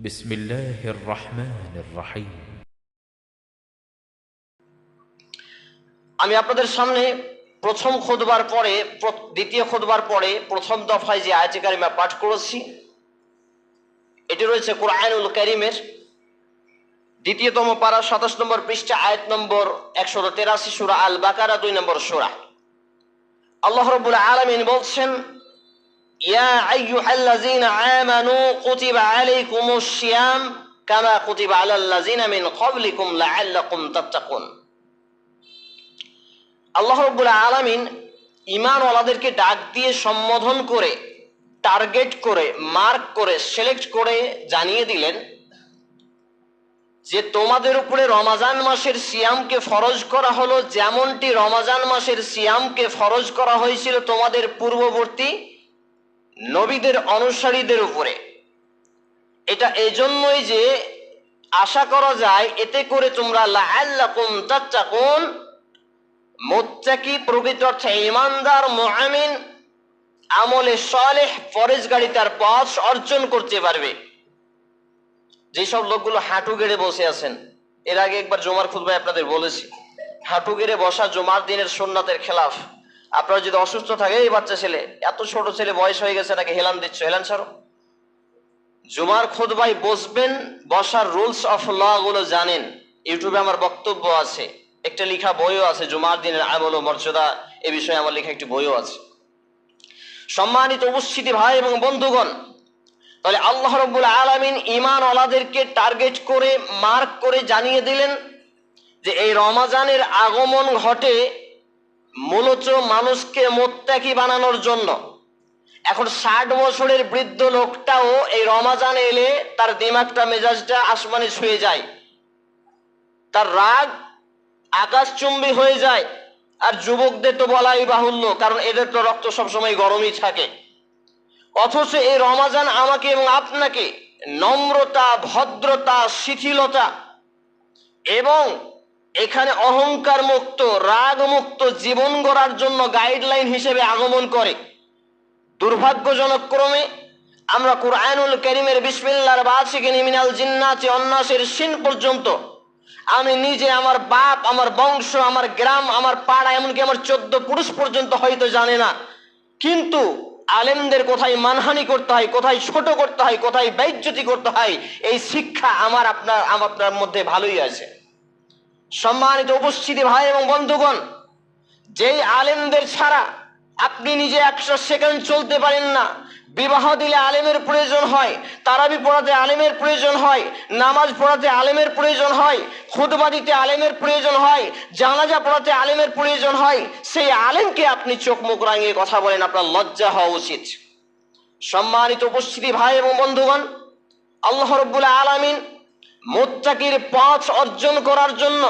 بسم الله الرحمن الرحيم আমি আপনাদের সামনে প্রথম খোদবার পরে প্র- দ্বিতীয় খোদবার পরে প্রথম দফায় যে আয়াতে কারিমা পাঠ করেছি এটি রয়েছে কোরআনুল করিমের দ্বিতীয়তম পারা সাতাশ নম্বর পৃষ্ঠা আয়াত নম্বর একশো তেরাশি সুরা আল বাকারা দুই নম্বর সুরা আল্লাহ রবুল আলমিন বলছেন আল্লাহ ইমানওয়ালাদেরকে ডাক দিয়ে সম্বোধন করে, টার্গেট করে, মার্ক করে, সিলেক্ট করে জানিয়ে দিলেন যে তোমাদের উপরে রমাজান মাসের সিয়ামকে ফরজ করা হলো, যেমনটি রমাজান মাসের সিয়ামকে ফরজ করা হয়েছিল তোমাদের পূর্ববর্তী নবীদের অনুসারীদের উপরে। এটা এজন্যই যে আশা করা যায়, এতে করে তোমরা লাআল্লাকুম তাত্তাকুন। মোত্তাকি প্রকৃত অর্থে ইমানদার মুআমিন, আমলে সালেহ ফরেজগাড়ি তার পথ অর্জন করতে পারবে। যেসব লোকগুলো হাঁটু গেড়ে বসে আছেন, এর আগে একবার জমার খুতবায় আপনাদের বলেছি, হাঁটু গেড়ে বসা জমার দিনের সোননাথের খেলাফ। আপনারা যদি অসুস্থ থাকে, এই বাচ্চা ছেলে, এত ছোট ছেলে, বয়স হয়ে গেছে নাকি হেলান দিচ্ছ? হেলান ছাড়ো। জুমার খুতবায় বসবেন, বসার রুলস অফ ল গুলো জানেন। ইউটিউবে আমার বক্তব্য আছে, একটা লেখা বইও আছে, জুমার দিনের আমল ও মর্যাদা, এ বিষয়ে আমার লেখা একটি বইও আছে। সম্মানিত উপস্থিতি ভাই এবং বন্ধুগণ, তাহলে আল্লাহ রব্বুল আলমিন ইমান ওলাদেরকে টার্গেট করে, মার্ক করে জানিয়ে দিলেন যে এই রমাজানের আগমন ঘটে মূলত মানুষকে মোত্তাকি বানানোর জন্য। এখন ষাট বছরের বৃদ্ধ লোকটাও এই রমাজান এলে তার দিমাগটা, মেজাজটা আসমানে ছুঁয়ে যায়। তার রাগ আকাশচুম্বী হয়ে যায়। আর যুবকদের তো বলাই বাহুল্য, কারণ এদের তো রক্ত সবসময় গরমই থাকে। অথচ এই রমাজান আমাকে এবং আপনাকে নম্রতা, ভদ্রতা, শিথিলতা এবং এখানে অহংকার মুক্ত রাগ মুক্ত জীবন গড়ার জন্য গাইডলাইন হিসেবে আগমন করে। দুর্ভাগ্যজনক ক্রমে আমরা কুরআনুল করিমের বিসমিল্লার বাসিকে নিমিনাল জিন্নাতি অন্নাসের সিন পর্যন্ত আমি নিজে, আমার বাপ, আমার বংশ, আমার গ্রাম, আমার পাড়া, এমনকি আমার চোদ্দ পুরুষ পর্যন্ত হয়তো জানে না। কিন্তু আলেমদের কোথায় মানহানি করতে হয়, কোথায় ছোট করতে হয়, কোথায় বেজ্জতি করতে হয়, এই শিক্ষা আমার আপনার আপনার মধ্যে ভালোই আছে। সম্মানিত উপস্থিতি ভাই এবং বন্ধুগণ, যেই আলেমদের ছাড়া আপনি নিজে একশো সেকেন্ড চলতে পারেন না, বিবাহ দিলে আলেমের প্রয়োজন হয়, তারাবি পড়াতে আলেমের প্রয়োজন হয়, নামাজ পড়াতে আলেমের প্রয়োজন হয় খুদবা দিতে আলেমের প্রয়োজন হয়, জানাজা পড়াতে আলেমের প্রয়োজন হয়, সেই আলেমকে আপনি চোখ মুখ রাঙিয়ে কথা বলেন, আপনার লজ্জা হওয়া উচিত। সম্মানিত উপস্থিতি ভাই এবং বন্ধুগণ, আল্লাহ রব্বুল আলামিন মোত্তাকির পথ অর্জন করার জন্য,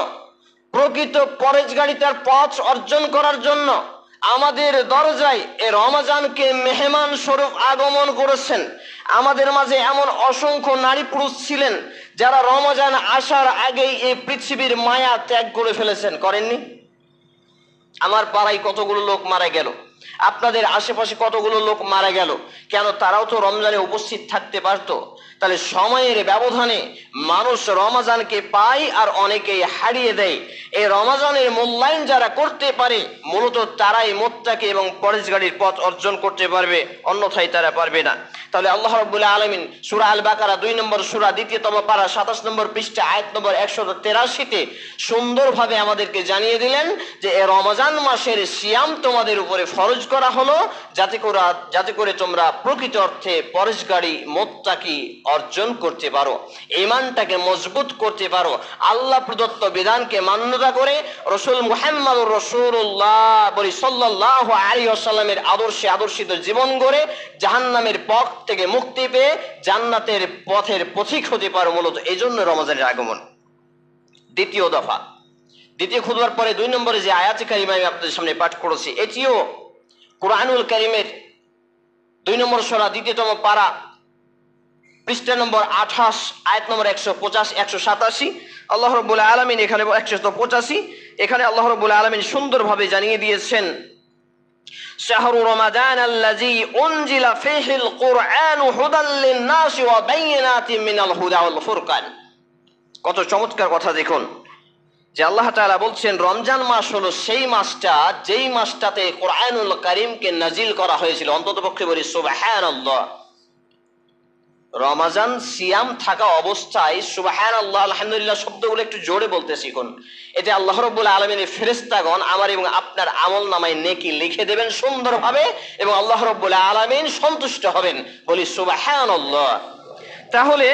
প্রকৃত পরেজগাড়িতার পথ অর্জন করার জন্য আমাদের দরজায় এ রমাজানকে মেহমান স্বরূপ আগমন করেছেন। আমাদের মাঝে এমন অসংখ্য নারী পুরুষ ছিলেন যারা রমজান আসার আগেই এই পৃথিবীর মায়া ত্যাগ করে ফেলেছেন। করেননি? আমার পাড়ায় কতগুলো লোক মারা গেল? আপনাদের আশেপাশে কতগুলো লোক মারা গেল? কেন তারাও তো রমজানে উপস্থিত থাকতে পারতো? তাহলে সময়ের ব্যবধানে মানুষ রমাজানকে পায় আর অনেকেই হারিয়ে দেয়। এই রমাজানের মূল্যায়ন যারা করতে পারে, মূলত তারাই মোত্তাকে এবং পরেশগাড়ির পথ অর্জন করতে পারবে, অন্যথায় তারা পারবে না। তাহলে আল্লাহ রব্বুল্লাহ আলমিন সুরা আল বাকারা দুই নম্বর সুরা, দ্বিতীয়তম পারা, সাতাশ নম্বর পৃষ্ঠা, আয়াত নম্বর একশো তেরাশিতে সুন্দরভাবে আমাদেরকে জানিয়ে দিলেন যে, এ রমজান মাসের সিয়াম তোমাদের উপরে ফরজ করা হলো, যাতে করে যাতে করে তোমরা প্রকৃত অর্থে পরেশগাড়ি মোত্তাকি অর্জন করতে পারো ইমানটাকে মজবুত করতে পারো। আল্লাহ প্রদত্ত বিধানকে মান্যতা করে রসুল মুহাম্মদ রসুল্লাহ বলি সাল্লাহ আলী আসাল্লামের আদর্শে আদর্শিত জীবন গড়ে জাহান্নামের পথ থেকে মুক্তি পেয়ে জান্নাতের পথের পথিক হতে পারো মূলত। এই জন্য রমজানের আগমন। দ্বিতীয় দফা। দ্বিতীয় খুদবার পরে দুই নম্বরে যে আয়াতি কারিমা আমি আপনাদের সামনে পাঠ করেছি, এটিও কোরআনুল করিমের দুই নম্বর সরা, দ্বিতীয়তম পারা, পৃষ্ঠা নম্বর আঠাশ, আয়াত নম্বর একশো পঁচাশ, একশো সাতাশি। আল্লাহ রব্বুল আলমিন এখানে একশো পঁচাশি। এখানে আল্লাহ রব্বুল আলমিন সুন্দরভাবে জানিয়ে দিয়েছেন কত চমৎকার কথা দেখুন। যে আল্লাহ তাআলা বলছেন, রমজান মাস হলো সেই মাসটা, যেই মাসটাতে কোরআনুল করিমকে নাজিল করা হয়েছিল। অন্ততপক্ষে বলি, সুবহানাল্লাহ। রমাজান সিয়াম থাকা অবস্থায় সুবাহান আল্লাহ আলহামদুলিল্লাহ শব্দগুলো একটু জোরে বলতে শিখুন। এতে আল্লাহ রব্বুল আলমিনের ফেরেস্তাগণ আমার এবং আপনার আমল নামায় নেকি লিখে দেবেন সুন্দরভাবে এবং আল্লাহ রব্বুল আলমিন সন্তুষ্ট হবেন। বলি সুবাহান তাহলে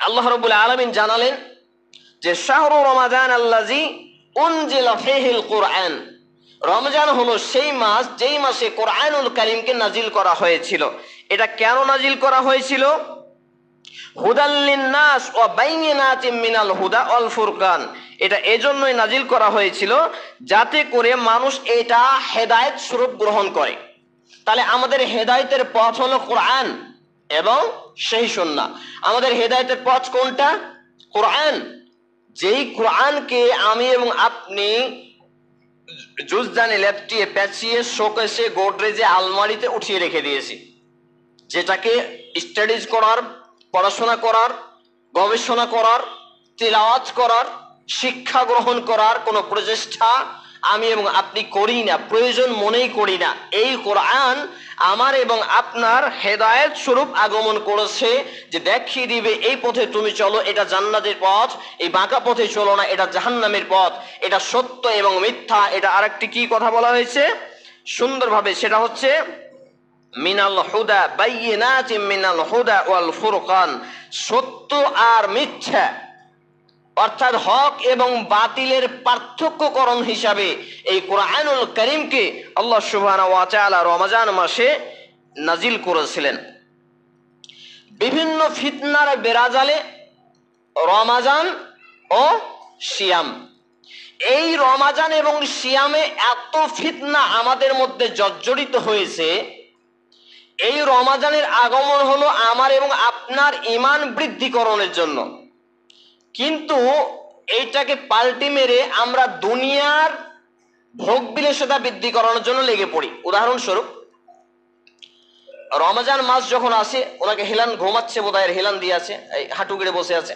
আল্লাহ রব্বুল আলমিন জানালেন যে শাহরু রমাজান আল্লাজি উনজিলা ফিহিল কোরআন। রমজান হলো সেই মাস, যেই মাসে কোরআনুল কারিমকে নাজিল করা হয়েছিল। এটা কেন নাজিল করা হয়েছিল? হুদাল্লিন নাস ও বাইনাতিম মিনাল হুদা অল ফুরকান। এটা এজন্যই নাজিল করা হয়েছিল যাতে করে মানুষ এটা হেদায়েত স্বরূপ গ্রহণ করে। তাহলে আমাদের হেদায়েতের পথ হলো কোরআন এবং সেই সন্না আমাদের হেদায়েতের পথ কোনটা? কোরআন। যেই কোরআনকে আমি এবং আপনি জুজদানে লেপটিয়ে পেঁচিয়ে শোকেসে গোডরেজে আলমারিতে উঠিয়ে রেখে দিয়েছি, যেটাকে স্টাডিজ করার, পড়াশোনা করার, গবেষণা করার তেলাওয়াজ করার, শিক্ষা গ্রহণ করার কোনো প্রচেষ্টা আমি এবং আপনি করি না, প্রয়োজন মনেই করি না। এই কোরআন আমার এবং আপনার হেদায়েত স্বরূপ আগমন করেছে যে দেখিয়ে দিবে, এই পথে তুমি চলো, এটা জান্নাতের পথ, এই বাঁকা পথে চলো না, এটা জাহান্নামের পথ, এটা সত্য এবং মিথ্যা, এটা আরেকটি কি কথা বলা হয়েছে? সুন্দরভাবে, সেটা হচ্ছে, মিনাল হুদা বাইয়িনাতিন মিনাল হুদা ওয়াল ফুরকান, সত্য আর মিথ্যা। অর্থাৎ হক এবং বাতিলের পার্থক্যকরণ হিসাবে এই কোরআনুল করিমকে আল্লাহ তাআলা রমজান মাসে নাজিল করেছিলেন। বিভিন্ন ফিতনার বেরাজালে রমাজান ও সিয়াম। এই রমাজান এবং সিয়ামে এত ফিতনা আমাদের মধ্যে জর্জরিত হয়েছে। এই রমাজানের আগমন হলো আমার এবং আপনার ইমান বৃদ্ধিকরণের জন্য। কিন্তু এইটাকে পাল্টি মেরে আমরা দুনিয়ার ভোগ বিলাসিতা বৃদ্ধি করানোর জন্য লেগে পড়ি। উদাহরণস্বরূপ, রমজান মাস যখন আসে, ওনাকে হেলান ঘুমাচ্ছে বোধহয়, হেলান দিয়ে আছে, এই হাঁটু গেড়ে বসে আছে।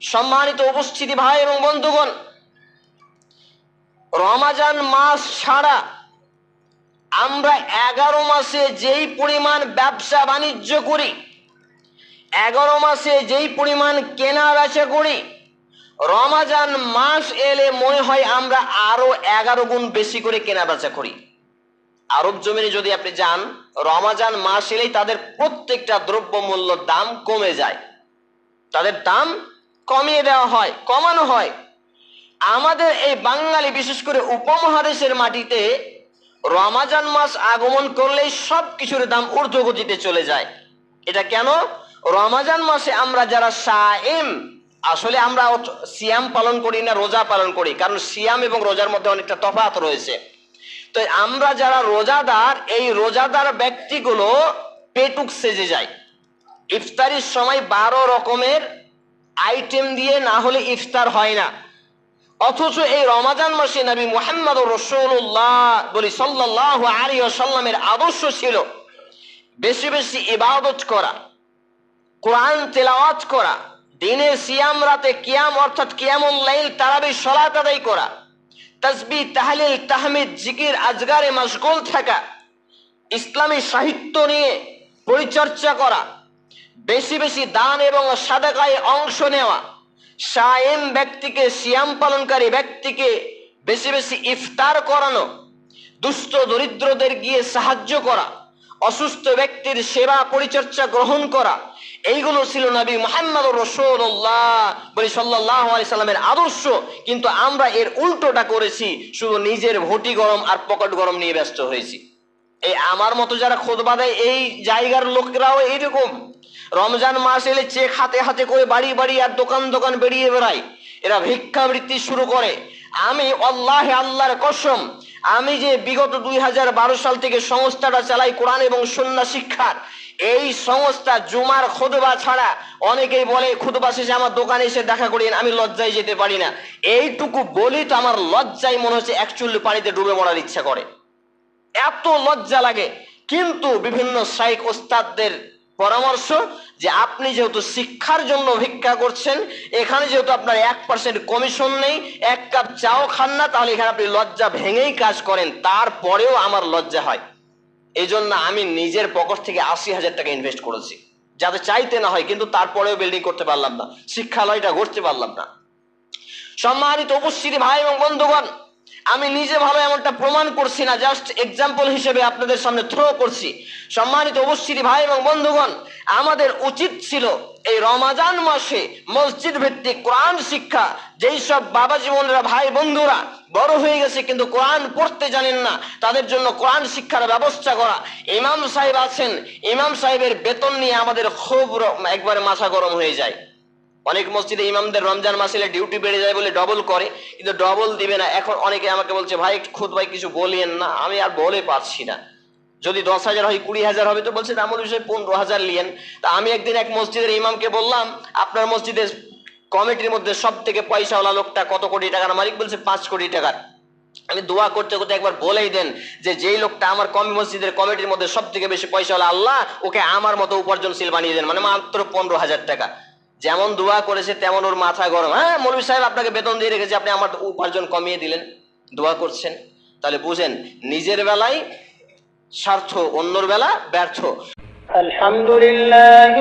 সম্মানিত উপস্থিতি ভাই এবং বন্ধুগণ, রমাজান মাস ছাড়া আমরা এগারো মাসে যেই পরিমাণ ব্যবসা বাণিজ্য করি এগারো মাসে যেই পরিমাণ কেনা বেচা করি, রমাজান মাস এলে মনে হয় আমরা আরও এগারো গুণ বেশি করে কেনা বেচা করি। আরব জমিনে যদি আপনি যান, রমাজান মাস এলেই তাদের প্রত্যেকটা দ্রব্য মূল্য দাম কমে যায়। তাদের দাম কমিয়ে দেওয়া হয়, কমানো হয়। আমাদের এই বাঙালি, বিশেষ করে উপমহাদেশের মাটিতে রমাজান মাস আগমন করলেই সব কিছুর দাম ঊর্ধ্বগতিতে চলে যায়। এটা কেন? রমাজান মাসে আমরা যারা সাইম আসলে আমরা সিয়াম পালন করি না, রোজা পালন করি, কারণ সিয়াম এবং রোজার মধ্যে অনেকটা তফাৎ রয়েছে। তো আমরা যারা রোজাদার, এই রোজাদার ব্যক্তিগুলো পেটুক সেজে যায়। ইফতারির সময় বারো রকমের আইটেম দিয়ে না হলে ইফতার হয় না। অথচ এই রমাজান মাসে নবী মুহাম্মদ রসুল্লাহ বলি সাল্লাহ আলী সাল্লামের আদর্শ ছিল বেশি বেশি ইবাদত করা। কোরআন তেলাওয়াত করা, দিনে সিয়াম রাতে কিয়াম, অর্থাৎ কিয়ামুল লাইল, তারাবি সলাত আদায় করা তসবি তাহলিল, তাহমিদ, জিকির, আজগারে মশগুল থাকা, ইসলামী সাহিত্য নিয়ে পরিচর্যা করা, বেশি বেশি দান এবং সাদাকায় অংশ নেওয়া, সায়েম ব্যক্তিকে, সিয়াম পালনকারী ব্যক্তিকে বেশি বেশি ইফতার করানো দুস্থ দরিদ্রদের গিয়ে সাহায্য করা, অসুস্থ ব্যক্তির সেবা পরিচর্যা গ্রহণ করা এইগুলো ছিল নবী মোহাম্মদ রসুল্লাহ বলি সাল্লাহ সাল্লামের আদর্শ। কিন্তু আমরা এর উল্টোটা করেছি, শুধু নিজের ভটি গরম আর পকেট গরম নিয়ে ব্যস্ত হয়েছি। এই আমার মতো যারা খোদবা দেয়, এই জায়গার লোকেরাও এইরকম। রমজান মাস এলে চেক হাতে হাতে করে বাড়ি বাড়ি আর দোকান দোকান বেরিয়ে বেড়ায়। এরা ভিক্ষাবৃত্তি শুরু করে। আমি আল্লাহ আল্লাহর কসম আমি যে বিগত দুই হাজার বারো সাল থেকে সংস্থাটা চালাই কোরআন এবং সন্না শিক্ষার, এই সংস্থা জুমার খুদবা ছাড়া অনেকেই বলে খুদবা শেষে আমার দোকানে এসে দেখা করিন আমি লজ্জায় যেতে পারি না। এইটুকু বলি তো আমার লজ্জায় মনে হচ্ছে এক চুল্লি পানিতে ডুবে মরার ইচ্ছা করে। এত লজ্জা লাগে। কিন্তু বিভিন্ন শাইক ওস্তাদদের পরামর্শ যে আপনি যেহেতু শিক্ষার জন্য ভিক্ষা করছেন, এখানে যেহেতু আপনার এক পার্সেন্ট কমিশন নেই, এক কাপ চাও খান না, তাহলে এখানে আপনি লজ্জা ভেঙেই কাজ করেন। তারপরেও আমার লজ্জা হয়। এই জন্য আমি নিজের পকেট থেকে আশি হাজার টাকা ইনভেস্ট করেছি। যাতে চাইতে না হয়, কিন্তু তারপরেও বিল্ডিং করতে পারলাম না। শিক্ষালয়টা গড়তে পারলাম না। সম্মানিত উপস্থিতি ভাই এবং বন্ধুগণ আমি নিজে ভালো এমনটা প্রমাণ করছি না জাস্ট এক্সাম্পল হিসেবে আপনাদের সামনে থ্রো করছি। সম্মানিত উপস্থিতি ভাই এবং বন্ধুগণ, আমাদের উচিত ছিল এই রমাজান মাসে মসজিদ ভিত্তিক কোরআন শিক্ষা, যেই সব বাবা জীবনরা ভাই বন্ধুরা বড় হয়ে গেছে কিন্তু কোরআন পড়তে জানেন না, তাদের জন্য কোরআন শিক্ষার ব্যবস্থা করা। ইমাম সাহেব আছেন, ইমাম সাহেবের বেতন নিয়ে আমাদের খুব একবারে মাথা গরম হয়ে যায়। অনেক মসজিদে ইমামদের রমজান মাসে ডিউটি বেড়ে যায় বলে ডবল করে, কিন্তু ডবল দিবে না। এখন অনেকে আমাকে বলছে, ভাই, খুদ ভাই, কিছু বলিয়েন না। আমি আর বলে পারছি না। যদি দশ হাজার হয়, কুড়ি হাজার হবে, তো বলছে আমল বিষয়ে পনেরো হাজার লিয়েন। তা আমি একদিন এক মসজিদের ইমামকে বললাম, আপনার মসজিদের কমিটির মধ্যে সব থেকে পয়সাওয়ালা লোকটা কত কোটি টাকার মালিক? বলছে, পাঁচ কোটি টাকার। আমি দোয়া করতে করতে একবার বলেই দেন যে, যেই লোকটা আমার কমি মসজিদের কমিটির মধ্যে সব থেকে বেশি পয়সাওয়ালা আল্লাহ, ওকে আমার মতো উপার্জনশীল বানিয়ে দেন। মানে মাত্র পনেরো হাজার টাকা। যেমন দোয়া করেছে, তেমন ওর মাথা গরম। হ্যাঁ মৌলী সাহেব, আপনাকে বেতন দিয়ে রেখেছে, আপনি আমার উপার্জন কমিয়ে দিলেন, দোয়া করছেন। তাহলে বুঝেন, নিজের বেলায় স্বার্থ, অন্যর বেলা ব্যর্থ। আলহামদুলিল্লাহ